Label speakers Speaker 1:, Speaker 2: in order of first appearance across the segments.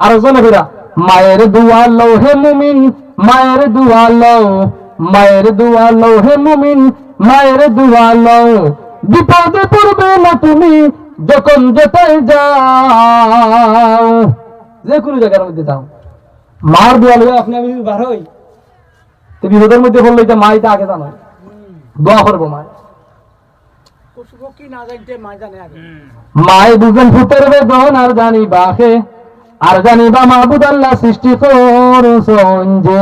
Speaker 1: আর জনে মায়ের দুয়া লও হে মুমিন, মায়ের দুয়া লও মায়ের দুয়া লও হে মুমিন, মায়ের দুয়া লও বিপদে পড়বে না তুমি যখন যেতে যাও। যে কোনো জায়গার মধ্যে যাও। মার দোয়া লইয়া আপনি আমি বার হই বিপদের মধ্যে বলল এটা মা এটা আগে জানায়। দোয়া করব মা
Speaker 2: কি না জানতে মা জানে আগে
Speaker 1: মায় দুজন ফুটের বেদন, আর জানি বাহে আর জানি বা মাহবুদ আল্লাহ সৃষ্টি যে,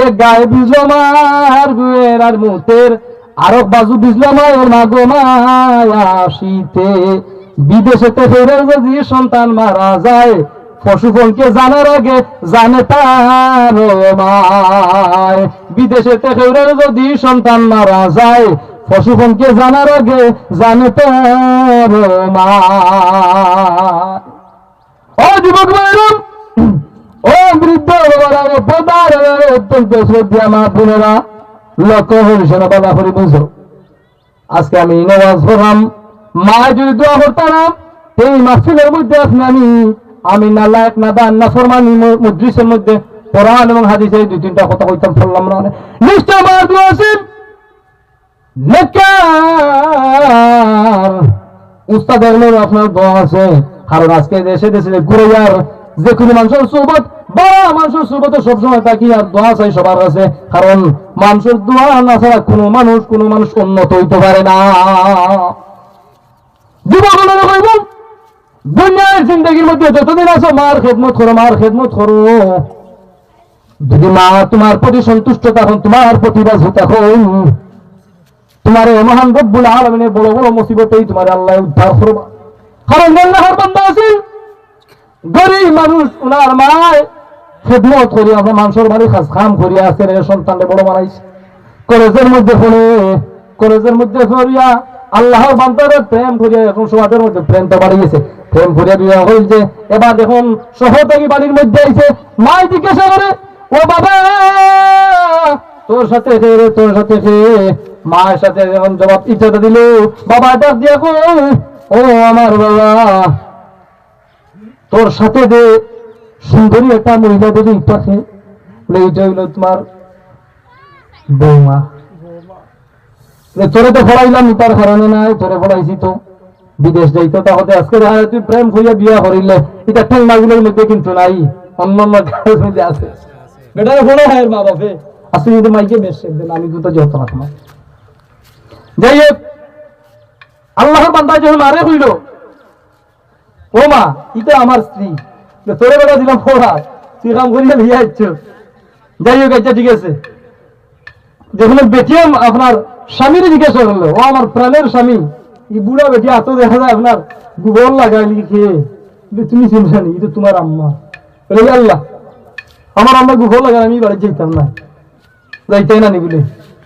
Speaker 1: এ গায়ে মার গুয়ের আর মুতের, আরও বাজু মায়ের মায়াশিতে বিদেশেতে ফেরে যদি সন্তান মারা যায় পশুপনকে জানার আগে জানে তার মায়। বিদেশেতে ফেরে যদি সন্তান মারা যায় পশুপনকে জানার আগে জানে তার মায় ও যুবক ভাইরাম ও বৃদ্ধ বাবারা অত্যন্ত শ্রদ্ধা মা বোনেরা, লক্ষ্য হরিশনা বাবা হরি বুঝো। আজকে আমি নওয়াজ পড়লাম মা যদি দোয়া করতাম, এই মাহফিলের মধ্যে আপনি আমি আমি না লায়ক না দান, না ফরমানি মজলিসের মধ্যে কোরআন এবং হাদিসে দুই তিনটা কথা কইতাম বললাম না নিশ্চয় আমার দোয়া আছে কারণ মানুষের দোয়া না ছাড়া মানুষ মানুষ উন্নত হইতে পারে না। দুনিয়ার জিন্দগির মধ্যে যতদিন আছো, মার খেদমত করো, মার খেদমত করো। যদি মা তোমার প্রতি সন্তুষ্ট তখন তোমার প্রতি তখন তোমার এই মহান রব্বুল আলমিনের বড় বড় মুসিবতেই তোমার আল্লাহ উদ্ধার করবা। কারণ আল্লাহর বান্দা আছে। গরিব মানুষ ওনার মায় খেদমত করি আমরা মানুষের বাড়ি খাস খাম করি আছে সন্তানকে বড় বানাইছে। কলেজের মধ্যে পড়ে, কলেজের মধ্যে পড়িয়া আল্লাহর বান্দারে প্রেম করিয়া, এখন সমাজের মধ্যে প্রেম তো বাড়িয়েছে। প্রেম করিয়া বিবাহ হয়েছে এবার দেখুন থেকে বাড়ির মধ্যে আইছে, মাই জিজ্ঞাসা করে, ও বাবা, তোর সাথে রে, তোর সাথে মায়ের সাথে যখন জবাব ইচ্ছাটা দিল, বাবা ডাক দিয়া ও আমার বাবা, তোর সাথে যে সুন্দরী একটা মহিলা যদি ইচ্ছা এইটা হইল তোমার বৌমা। তোরে তো ফলাইলাম, তার কারণে নাই, তোরে ফলাইছি তো। বিদেশ যাইতো, তাহলে আজকে দেখা যায় তুই প্রেম হইয়া বিয়া করিলে। এটা ঠ্যাং মাগুলোর মধ্যে কিন্তু নাই, অন্য অন্য আছে বেটারে ফলো হয় মা বাপে আজকে যদি মাইকে বেশ আমি দুটো যত রাখলাম যাই হোক আল্লাহর বান্দা যখন আরে হইল। ও মা ইটা আমার স্ত্রী। তোরে বেটা দিলাম ফোড়া তুই কাম করিয়া লিয়ে আসছ যাই হোক আচ্ছা ঠিক আছে। যখন বেটিয়াম আপনার স্বামীর জিজ্ঞাসা করল, ও আমার প্রাণের স্বামী। এই বুড়া বেটি, এত দেখা যায় আপনার গোবর লাগাইলি খেয়ে। তুমি চিনছো নি এটা তোমার আম্মা। আল্লাহ, আমার আম্মা গোবর লাগাই আমি বাড়ি যেতাম না। যাইতাই না নি বলে।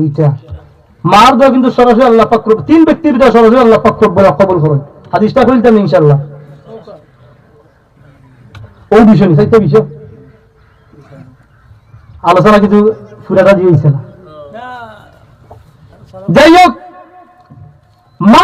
Speaker 1: এইটা। মার দেওয়া কিন্তু সরাসরি আল্লাহ পাক তিন ব্যক্তির দেওয়া সরাসরি আল্লাহ পাক বলে কবল করেন হাদিসটা খুলতেন ইনশাল্লাহ ওই বিষয় নি চাইতে বিষয়। আলোচনা কিছু ফুরাটা দিয়েছে না। যাই হোক, মা